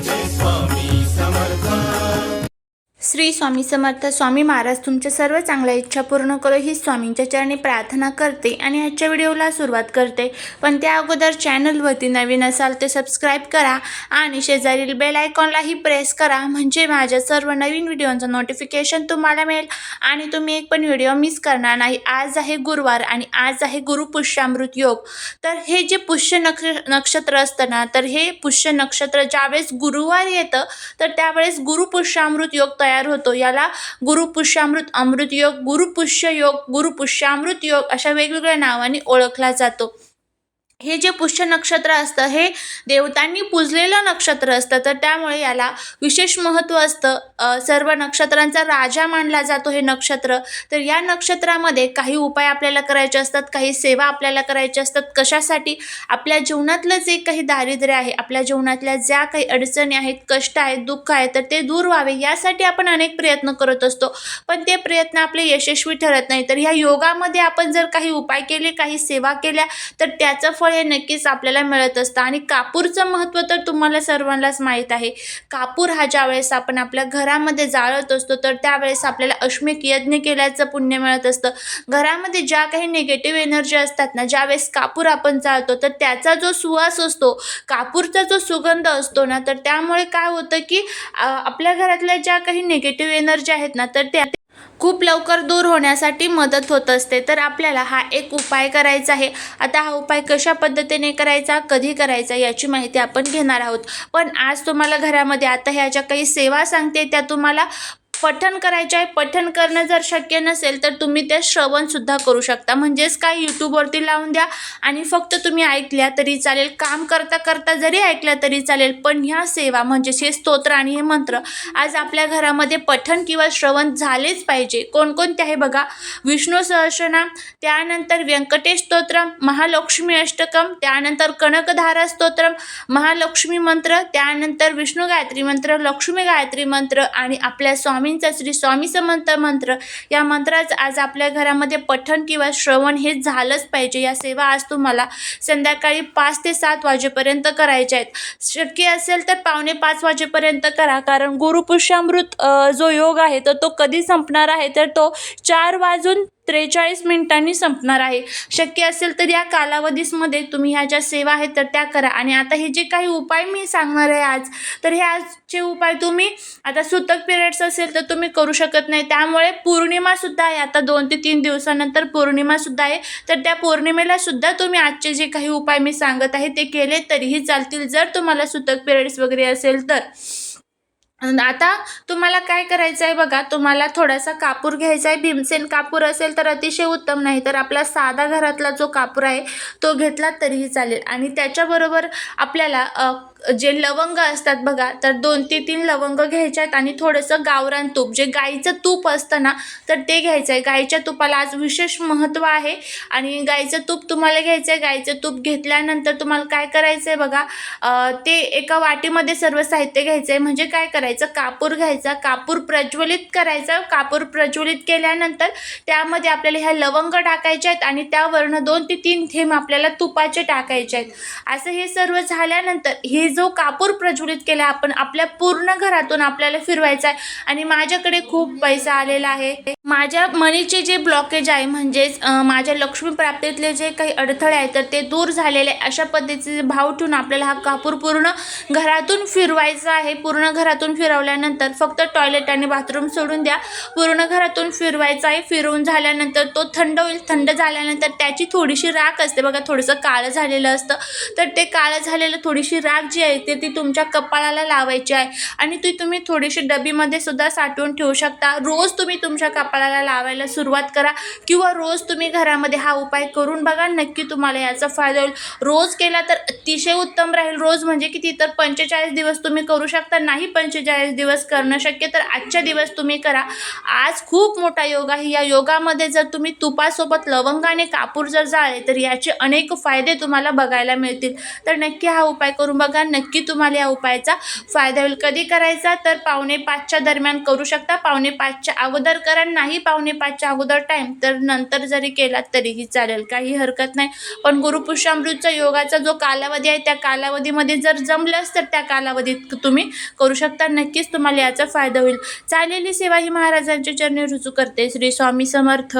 this one. Shri Swami Samarth Swami Maharaj तुमच्या सर्व चांगल्या इच्छा पूर्ण करो ही स्वामींच्या चरणी प्रार्थना करते आणि आजच्या व्हिडिओला सुरुवात करते. पण त्या अगोदर चॅनलवरती नवीन असाल तर सबस्क्राईब करा आणि शेजारील बेल आयकॉनलाही प्रेस करा. म्हणजे माझ्या सर्व नवीन व्हिडिओचं नोटिफिकेशन तुम्हाला मिळेल आणि तुम्ही एक पण व्हिडिओ मिस करणार नाही. आज आहे गुरुवार आणि आज आहे गुरुपुष्यामृत योग. तर हे जे पुष्य नक्ष नक्षत्र असतं ना तर हे पुष्य नक्षत्र ज्यावेळेस गुरुवार येतं तर त्यावेळेस गुरुपुष्यामृत योग तयार होतो. याला गुरुपुष्यामृत अमृत योग गुरुपुष्य योग गुरुपुष्यामृत योग अशा वेगवेगळ्या नावाने ओळखला जातो. हे जे पुष्य नक्षत्र असतं हे देवतांनी पूजलेलं नक्षत्र असतं. तर त्यामुळे याला विशेष महत्त्व असतं. सर्व नक्षत्रांचा राजा मानला जातो हे नक्षत्र. तर या नक्षत्रामध्ये काही उपाय आपल्याला करायचे असतात काही सेवा आपल्याला करायच्या असतात. कशासाठी? आपल्या जीवनातलं जे काही दारिद्र्य आहे आपल्या जीवनातल्या ज्या काही अडचणी आहेत कष्ट आहेत दुःख आहे तर ते दूर व्हावे. यासाठी आपण अनेक प्रयत्न करत असतो. पण ते प्रयत्न आपले यशस्वी ठरत नाही. तर ह्या योगामध्ये आपण जर काही उपाय केले काही सेवा केल्या तर त्याचं फळ फळ हे नक्कीच आपल्याला मिळत असतं. आणि कापूरचं महत्त्व तर तुम्हाला सर्वांनाच माहीत आहे. कापूर हा ज्यावेळेस आपण आपल्या घरामध्ये जाळत असतो तर त्यावेळेस आपल्याला अश्मिक यज्ञ केल्याचं पुण्य मिळत असतं. घरामध्ये ज्या काही निगेटिव्ह एनर्जी असतात ना ज्यावेळेस कापूर आपण जाळतो तर त्याचा जो सुवास असतो कापूरचा जो सुगंध असतो ना तर त्यामुळे काय होतं की आपल्या घरातल्या ज्या काही निगेटिव्ह एनर्जी आहेत ना तर त्या खूप लवकर दूर होण्यासाठी मदत होत असते. तर आपल्याला हा एक उपाय करायचा आहे. आता हा उपाय कशा पद्धतीने करायचा कधी करायचा याची माहिती आपण घेणार आहोत. पण आज तुम्हाला घरामध्ये आता ह्या ज्या काही सेवा सांगते त्या तुम्हाला पठण करायचे आहे. पठण करणं जर शक्य नसेल तर तुम्ही ते श्रवणसुद्धा करू शकता. म्हणजेच काय? यूट्यूबवरती लावून द्या आणि फक्त तुम्ही ऐकल्या तरी चालेल. काम करता करता जरी ऐकल्या तरी चालेल पण ह्या सेवा म्हणजेच हे स्तोत्र आणि हे मंत्र आज आपल्या घरामध्ये पठण किंवा श्रवण झालेच पाहिजे. कोणकोणते आहे बघा? विष्णू सहस्रनाम त्यानंतर व्यंकटेश स्तोत्रम महालक्ष्मी अष्टकम त्यानंतर कनकधारा स्तोत्रम महालक्ष्मी मंत्र त्यानंतर विष्णू गायत्री मंत्र लक्ष्मी गायत्री मंत्र आणि आपल्या स्वामी स्वामींचा श्री स्वामी समंत मंत्र या मंत्राचं आज आपल्या घरामध्ये पठण किंवा श्रवण हे झालंच पाहिजे. या सेवा आज तुम्हाला संध्याकाळी पाच ते सात वाजेपर्यंत करायच्या आहेत. शक्य असेल तर पावणे पाच वाजेपर्यंत करा. कारण गुरुपुष्यामृत जो योग आहे तर तो कधी संपणार आहे? तर तो चार वाजून त्रेचाळीस मिनिटांनी संपणार आहे. शक्य असेल तर या कालावधीसमध्ये तुम्ही ह्या ज्या सेवा आहेत तर त्या करा. आणि आता हे जे काही उपाय मी सांगणार आहे आज तर हे आजचे उपाय तुम्ही आता सुतक पिरियड्स असेल तर तुम्ही करू शकत नाही. त्यामुळे पौर्णिमासुद्धा आहे. आता दोन ते तीन दिवसानंतर पौर्णिमासुद्धा आहे. तर त्या पौर्णिमेला सुद्धा तुम्ही आजचे जे काही उपाय मी सांगत आहे ते केले तरीही चालतील. जर तुम्हाला सुतक पिरियड्स वगैरे असेल तर. आता तुम्हाला काय करायचं आहे बघा तुम्हाला थोडासा कापूर घ्यायचा आहे भीमसेन कापूर असेल तर अतिशय उत्तम नाही तर आपला साधा घरातला जो कापूर आहे तो घेतला तरीही चालेल. आणि त्याच्याबरोबर आपल्याला जे लवंग असतात बघा तर दोन ते तीन लवंग घ्यायचे आहेत आणि थोडंसं गावरान तूप जे गाईचं तूप असतं ना तर ते घ्यायचं आहे गाईच्या तुपाला आज विशेष महत्त्व आहे आणि गाईचं तूप तुम्हाला घ्यायचं आहे गाईचं तूप घेतल्यानंतर तुम्हाला काय करायचं आहे बघा ते एका वाटीमध्ये सर्व साहित्य घ्यायचं आहे म्हणजे काय करायचं? कापूर घ्यायचा कापूर प्रज्वलित करायचा. कापूर प्रज्वलित केल्यानंतर त्यामध्ये आपल्याला ह्या लवंग टाकायच्या आहेत आणि त्यावरनं दोन ते तीन थेंब आपल्याला तुपाचे टाकायचे आहेत. असं हे सर्व झाल्यानंतर हे जो कापूर प्रज्वलित केला आपण आपल्या पूर्ण घरातून आपल्याला फिरवायचा आहे. आणि माझ्याकडे खूप पैसा आलेला आहे. माझ्या मनीचे जे ब्लॉकेज आहे म्हणजेच माझ्या लक्ष्मी प्राप्तीतले जे काही अडथळे आहेत तर ते दूर झालेले अशा पद्धतीचे भाव ठेवून आपल्याला हा कापूर पूर्ण घरातून फिरवायचा आहे. पूर्ण घरातून फिरवल्यानंतर फक्त टॉयलेट आणि बाथरूम सोडून द्या. पूर्ण घरातून फिरवायचा आहे फिरवून झाल्यानंतर तो थंड होईल. थंड झाल्यानंतर त्याची थोडीशी राख असते. बघा थोडंसं काळं झालेलं असतं. तर ते काळं झालेलं थोडीशी राख जी आहे ते ती तुमच्या कपाळाला लावायची आहे. आणि ती तुम्ही थोडीशी डबीमध्ये सुद्धा साठवून ठेवू शकता. रोज तुम्ही तुमच्या कपाळाला लावायला सुरुवात करा किंवा रोज तुम्ही घरामध्ये हा उपाय करून बघा नक्की तुम्हाला याचा फायदा होईल. रोज केला तर अतिशय उत्तम राहील. रोज म्हणजे किती? तर पंचेचाळीस दिवस तुम्ही करू शकता. नाही पंचेचाळीस दिवस करणं शक्य तर आजच्या दिवस तुम्ही करा. आज खूप मोठा योग आहे. या योगामध्ये जर तुम्ही तुपासोबत लवंग आणि कापूर जर जाळे तर याचे अनेक फायदे तुम्हाला बघायला मिळतील. तर नक्की हा उपाय करून बघा. नक्की तुम्हाला या उपायाचा फायदा होईल. कधी करायचा? तर पावणे पाचच्या दरम्यान करू शकता. पावणे पाचच्या अगोदर करा. नाही पावणे पाचच्या अगोदर टाईम तर नंतर जरी केलात तरीही चालेल काही हरकत नाही. पण गुरुपुष्यामृतचा योगाचा जो कालावधी आहे त्या कालावधीमध्ये जर जमलंच तर त्या कालावधीत तुम्ही करू शकता. नक्कीच तुम्हाला याचा फायदा होईल. चालेली सेवा ही महाराजांच्या चरणी रुजू करते. श्री स्वामी समर्थ.